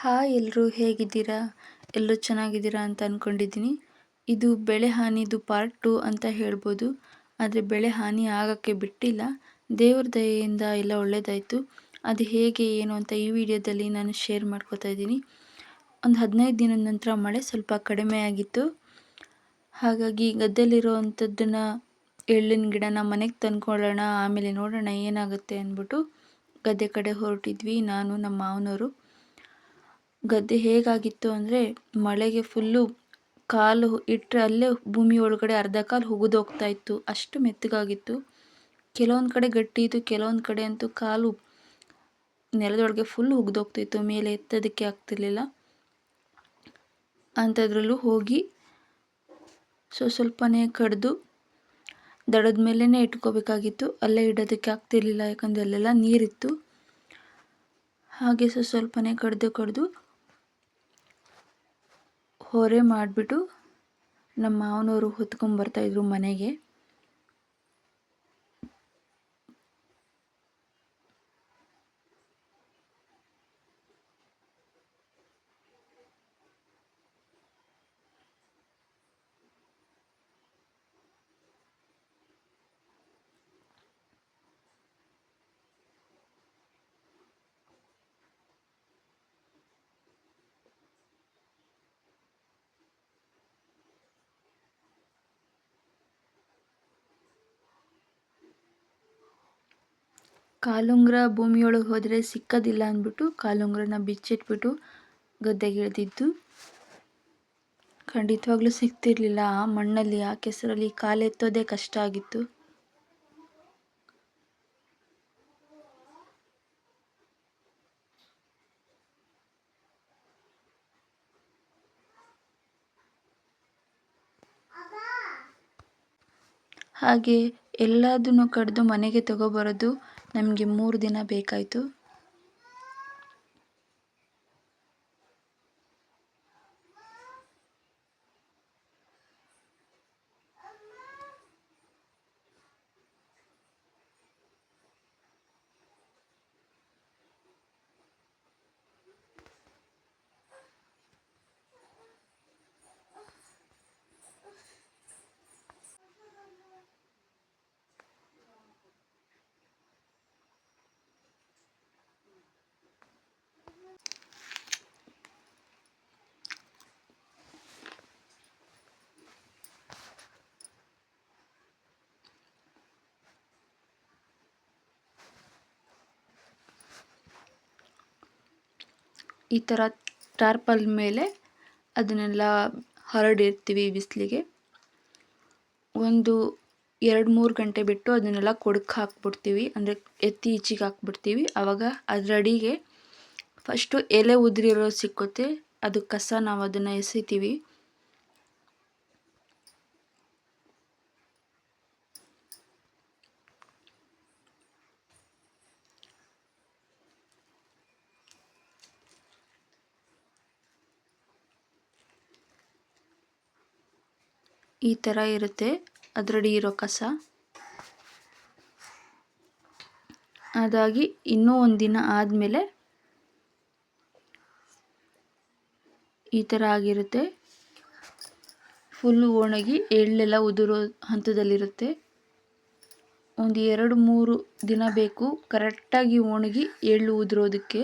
Hi ಎಲ್ಲರೂ ಹೇಗಿದ್ದೀರಾ? ಎಲ್ಲರೂ ಚೆನ್ನಾಗಿದ್ದೀರಾ ಅಂತ ಅಂದ್ಕೊಂಡಿದ್ದೀನಿ ಇದು ಬೆಳೆ ಹಾನಿದು ಪಾರ್ಟ್ ಟು ಅಂತ ಹೇಳ್ಬೋದು. ಆದರೆ ಬೆಳೆ ಹಾನಿ ಆಗೋಕ್ಕೆ ಬಿಟ್ಟಿಲ್ಲ. ದೇವ್ರ ದಯೆಯಿಂದ ಎಲ್ಲ ಒಳ್ಳೆಯದಾಯಿತು ಅದು ಹೇಗೆ, ಏನು ಅಂತ ಈ ವಿಡಿಯೋದಲ್ಲಿ ನಾನು ಶೇರ್ ಮಾಡ್ಕೋತಾ ಇದ್ದೀನಿ. ಒಂದು ಹದಿನೈದು ದಿನದ ನಂತರ ಮಳೆ ಸ್ವಲ್ಪ ಕಡಿಮೆ ಆಗಿತ್ತು. ಹಾಗಾಗಿ ಗದ್ದೆಲಿರುವಂಥದ್ದನ್ನು ಎಳ್ಳಿನ ಗಿಡನ ಮನೆಗೆ ತಂದ್ಕೊಳ್ಳೋಣ, ಆಮೇಲೆ ನೋಡೋಣ ಏನಾಗುತ್ತೆ ಅಂದ್ಬಿಟ್ಟು ಗದ್ದೆ ಕಡೆ ಹೊರಟಿದ್ವಿ. ನಾನು, ನಮ್ಮ ಮಾವನವರು ಗದ್ದೆ ಹೇಗಾಗಿತ್ತು ಅಂದರೆ ಮಳೆಗೆ ಫುಲ್ಲು ಕಾಲು ಇಟ್ಟರೆ ಅಲ್ಲೇ ಭೂಮಿ ಒಳಗಡೆ ಅರ್ಧ ಕಾಲು ಹೋಗ್ತಾ ಇತ್ತು. ಅಷ್ಟು ಮೆತ್ತಗಾಗಿತ್ತು. ಕೆಲವೊಂದು ಕಡೆ ಗಟ್ಟಿ ಇತ್ತು, ಕೆಲವೊಂದು ಕಡೆ ಅಂತೂ ಕಾಲು ನೆಲದೊಳಗೆ ಫುಲ್ ಇತ್ತು. ಮೇಲೆ ಎತ್ತೋದಕ್ಕೆ ಆಗ್ತಿರ್ಲಿಲ್ಲ. ಅಂಥದ್ರಲ್ಲೂ ಹೋಗಿ ಸೊ ಸ್ವಲ್ಪನೇ ಕಡಿದು ದಡದ ಮೇಲೇ ಇಟ್ಕೋಬೇಕಾಗಿತ್ತು. ಅಲ್ಲೇ ಇಡೋದಕ್ಕೆ ಆಗ್ತಿರ್ಲಿಲ್ಲ ಯಾಕಂದರೆ ಅಲ್ಲೆಲ್ಲ ನೀರಿತ್ತು. ಹಾಗೆ ಸೊ ಸ್ವಲ್ಪನೇ ಕಡ್ದು ಕಡಿದು ಹೊರೆ ಮಾಡಿಬಿಟ್ಟು ನಮ್ಮ ಮಾವನವರು ಹೊತ್ಕೊಂಬರ್ತಾಯಿದ್ರು ಮನೆಗೆ. ಕಾಲುಂಗುರ ಭೂಮಿಯೊಳಗೆ ಹೋದರೆ ಸಿಕ್ಕೋದಿಲ್ಲ ಅಂದ್ಬಿಟ್ಟು ಕಾಲುಂಗುರನ ಬಿಚ್ಚಿಟ್ಬಿಟ್ಟು ಗದ್ದೆಗೆ ಇಳಿದಿದ್ದು ಖಂಡಿತವಾಗ್ಲೂ ಸಿಗ್ತಿರ್ಲಿಲ್ಲ ಆ ಮಣ್ಣಲ್ಲಿ, ಆ ಕೆಸರಲ್ಲಿ ಕಾಲೆತ್ತೋದೇ ಕಷ್ಟ ಆಗಿತ್ತು. ಹಾಗೆ ಎಲ್ಲದನ್ನು ಕಡಿದು ಮನೆಗೆ ತಗೊಬರೋದು ನಮಗೆ ಮೂರು ದಿನ ಬೇಕಾಯಿತು. ಈ ಥರ ಟಾರ್ಪಲ್ ಮೇಲೆ ಅದನ್ನೆಲ್ಲ ಹರಡಿರ್ತೀವಿ ಬಿಸಿಲಿಗೆ. ಒಂದು ಎರಡು ಮೂರು ಗಂಟೆ ಬಿಟ್ಟು ಅದನ್ನೆಲ್ಲ ಕೊಡಕ್ಕೆ ಹಾಕ್ಬಿಡ್ತೀವಿ. ಅಂದರೆ ಎತ್ತಿ ಈಚಿಗೆ ಹಾಕ್ಬಿಡ್ತೀವಿ. ಆವಾಗ ಅದರಡಿಗೆ ಫಸ್ಟು ಎಲೆ ಉದುರಿರೋ ಸಿಕ್ಕುತ್ತೆ. ಅದು ಕಸ ನಾವು ಅದನ್ನು ಎಸಿತೀವಿ. ಈ ಥರ ಇರುತ್ತೆ. ಅದರಡಿ ಇರೋ ಕಸ. ಅದಾಗಿ ಇನ್ನೂ ಒಂದು ದಿನ ಆದಮೇಲೆ ಈ ಥರ ಆಗಿರುತ್ತೆ. ಫುಲ್ಲು ಒಣಗಿ ಎಳ್ಳೆಲ್ಲ ಉದುರೋ ಹಂತದಲ್ಲಿರುತ್ತೆ. ಒಂದು ಎರಡು ಮೂರು ದಿನ ಬೇಕು ಕರೆಕ್ಟಾಗಿ ಒಣಗಿ ಎಳ್ಳು ಉದುರೋದಕ್ಕೆ.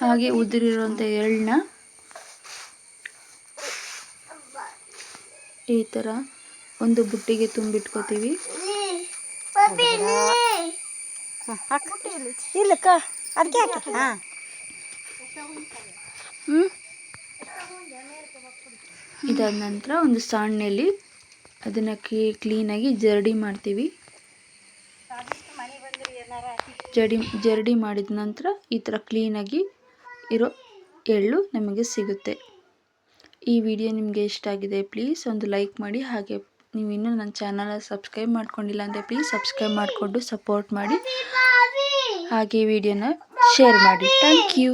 ಹಾಗೆ ಉದುರಿರುವಂಥ ಎಳ್ಳನ್ನ ಈ ಥರ ಒಂದು ಬುಟ್ಟಿಗೆ ತುಂಬಿಟ್ಕೋತೀವಿ. ಇದಾದ ನಂತರ ಒಂದು ಸಾಣ್ಣೆಯಲ್ಲಿ ಅದನ್ನು ಕ್ಲೀನಾಗಿ ಜರಡಿ ಮಾಡ್ತೀವಿ. ಜಡಿ ಜರಡಿ ಮಾಡಿದ ನಂತರ ಈ ಥರ ಕ್ಲೀನಾಗಿ ಇರೋ ಎಳ್ಳು ನಮಗೆ ಸಿಗುತ್ತೆ. ಈ ವಿಡಿಯೋ ನಿಮಗೆ ಇಷ್ಟ ಆಗಿದೆ ಪ್ಲೀಸ್ ಒಂದು ಲೈಕ್ ಮಾಡಿ. ಹಾಗೆ ನೀವು ಇನ್ನೂ ನನ್ನ ಚಾನಲ್ ಸಬ್ಸ್ಕ್ರೈಬ್ ಮಾಡ್ಕೊಂಡಿಲ್ಲ ಅಂದರೆ ಪ್ಲೀಸ್ ಸಬ್ಸ್ಕ್ರೈಬ್ ಮಾಡಿಕೊಂಡು ಸಪೋರ್ಟ್ ಮಾಡಿ. ಹಾಗೆ ವಿಡಿಯೋನ ಶೇರ್ ಮಾಡಿ. Thank you